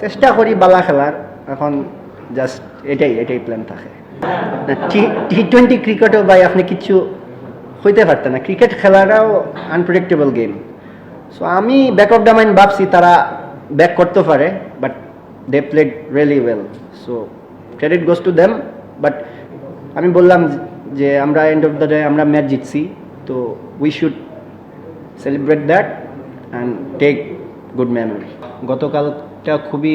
চেষ্টা করি বালা খেলার। এখন জাস্ট এটাই এটাই প্ল্যান থাকে। টি টোয়েন্টি ক্রিকেটও ভাই আপনি কিছু হইতে পারতেন না। ক্রিকেট খেলাটাও আনপ্রেডিক্টেবল গেম সো আমি ব্যাক অফ দ্য মাইন্ড ভাবছি তারা ব্যাক করতে পারে but they played really well so credit goes to them but আমি বললাম যে আমরা এন্ড অফ দ্য ডে আমরা ম্যাচ জিতছি। তো we should celebrate that and take good memory গতকালটা খুবই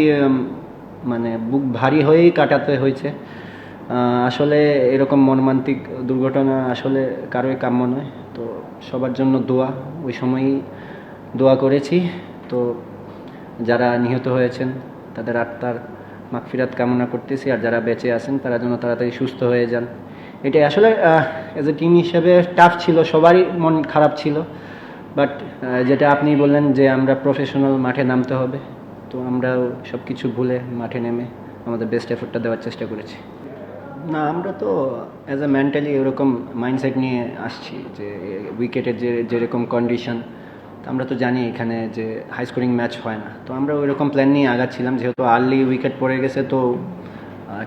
মানে বুক ভারী হয়েই কাটাতে হয়েছে। আসলে এরকম মর্মান্তিক দুর্ঘটনা আসলে কারোই কাম্য নয়। তো সবার জন্য দোয়া, ওই সময়ই দোয়া করেছি। তো যারা নিহত হয়েছেন, তাদের আত্মার মাগফিরাত কামনা করতেছি। আর যারা বেঁচে আছেন, তারা যেন তাড়াতাড়ি সুস্থ হয়ে যান। এটাই আসলে এজ এ টিম হিসেবে টাফ ছিল, সবারই মন খারাপ ছিল। বাট যেটা আপনি বললেন যে আমরা প্রফেশনাল মাঠে নামতে হবে। তো আমরাও সব কিছু ভুলে মাঠে নেমে আমাদের বেস্ট এফোর্টটা দেওয়ার চেষ্টা করেছি। না, আমরা তো অ্যাজ এ মেন্টালি এরকম মাইন্ডসেট নিয়ে আসছি যে উইকেটের যে, যেরকম কন্ডিশন আমরা তো জানি এখানে যে হাই স্কোরিং ম্যাচ হয় না। তো আমরা ওইরকম প্ল্যান নিয়ে আগাচ্ছিলাম, যেহেতু আর্লি উইকেট পড়ে গেছে তো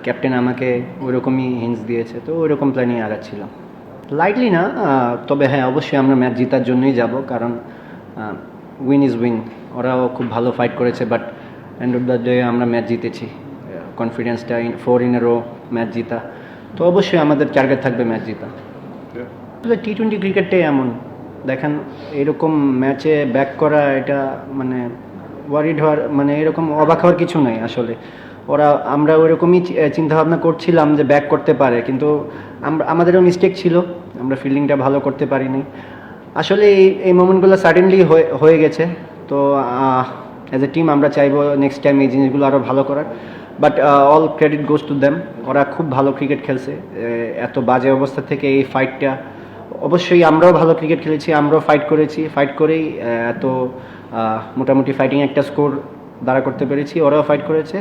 ক্যাপ্টেন আমাকে ওইরকমই হিন্টস দিয়েছে, তো ওইরকম প্ল্যান নিয়ে আগাচ্ছিলাম। লাইটলি না তবে হ্যাঁ অবশ্যই আমরা ম্যাচ জেতার জন্যই যাব, কারণ উইন ইজ উইন ওরাও খুব ভালো ফাইট করেছে but end of the day আমরা ম্যাচ জিতেছি। কনফিডেন্সটা in four in row match জিতা। তো অবশ্যই আমাদের টার্গেট থাকবে ম্যাচ জিতা। টি টোয়েন্টি ক্রিকেটটাই এমন। দেখেন এরকম ম্যাচে ব্যাক করা এটা মানে ওয়ারিড হওয়ার মানে এরকম অবাক হওয়ার কিছু নাই আসলে। ওরা আমরা ওরকমই চিন্তা ভাবনা করছিলাম যে ব্যাক করতে পারে কিন্তু আমরা আমাদেরও মিস্টেক ছিল। আমরা ফিল্ডিংটা ভালো করতে পারিনি। আসলে এই এই মোমেন্টগুলো সাডেনলি হয়ে গেছে। তো অ্যাজ এ টিম আমরা চাইব নেক্সট টাইম এই জিনিসগুলো আরও ভালো করার। But all credit goes to them ওরা খুব ভালো ক্রিকেট খেলছে। এত বাজে অবস্থা থেকে এই ফাইটটা অবশ্যই আমরাও ভালো ক্রিকেট খেলেছি, আমরাও ফাইট করেছি। ফাইট করেই এত মোটামুটি ফাইটিং একটা স্কোর দাঁড়া করতে পেরেছি। ওরাও ফাইট করেছে।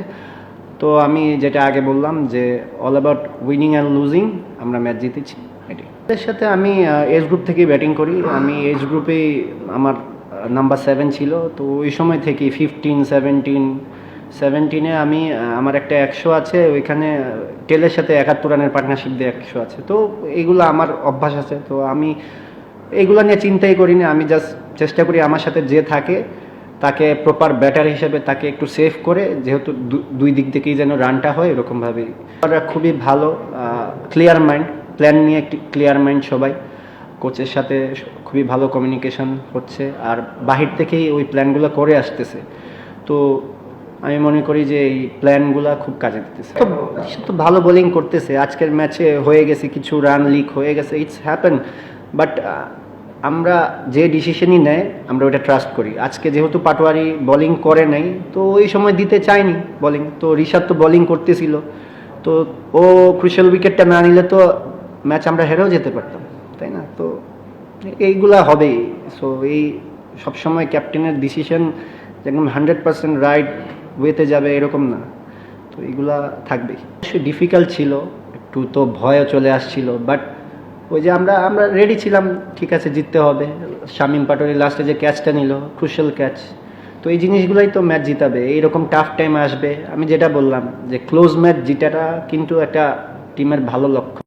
তো আমি যেটা আগে বললাম যে all about winning and losing আমরা ম্যাচ জিতেছি। এটাই সাথে আমি এজ গ্রুপ থেকে ব্যাটিং করি। আমি এজ গ্রুপেই আমার নাম্বার সেভেন ছিল, তো ওই সময় থেকে ফিফটিন সেভেন্টিন সেভেন্টিনে আমি আমার একটা একশো আছে, ওইখানে টেলের সাথে একাত্তর রানের পার্টনারশিপ দিয়ে একশো আছে। তো এইগুলো আমার অভ্যাস আছে, তো আমি এইগুলো নিয়ে চিন্তাই করি না আমি জাস্ট চেষ্টা করি আমার সাথে যে থাকে, তাকে প্রপার ব্যাটার হিসেবে তাকে একটু সেভ করে, যেহেতু দুই দিক থেকেই যেন রানটা হয়, এরকমভাবেই। খুবই ভালো ক্লিয়ার মাইন্ড প্ল্যান নিয়ে একটি ক্লিয়ার মাইন্ড সবাই। কোচের সাথে খুবই ভালো কমিউনিকেশন হচ্ছে আর বাহির থেকেই ওই প্ল্যানগুলো করে আসতেছে। তো আমি মনে করি যে এই প্ল্যানগুলো খুব কাজে দিতেছে। তো তো ভালো বোলিং করতেছে। আজকের ম্যাচে হয়ে গেছে, কিছু রান লিক হয়ে গেছে ইটস হ্যাপেন বাট আমরা যে ডিসিশনই নেয়, আমরা ওটা ট্রাস্ট করি। আজকে যেহেতু পাটোয়ারি বোলিং করে নাই, তো ওই সময় দিতে চায়নি বোলিং তো ঋষাদ তো বোলিং করতেছিল। তো ও ক্রুশাল উইকেটটা না নিলে তো ম্যাচ আমরা হেরেও যেতে পারতাম। এইগুলা হবেই। সো এই সবসময় ক্যাপ্টেনের ডিসিশন একদম হান্ড্রেড পার্সেন্ট রাইট ওয়েতে যাবে, এরকম না। তো এইগুলা থাকবেই অবশ্যই ডিফিকাল্ট ছিল, একটু তো ভয়ও চলে আসছিল বাট ওই যে আমরা আমরা রেডি ছিলাম, ঠিক আছে, জিততে হবে। শামিম পাটোয়ারি লাস্টে যে ক্যাচটা নিল ক্রুশাল ক্যাচ তো এই জিনিসগুলোই তো ম্যাচ জিতাবে। এইরকম টাফ টাইম আসবে। আমি যেটা বললাম যে ক্লোজ ম্যাচ জিতাটা কিন্তু একটা টিমের ভালো লক্ষ্য।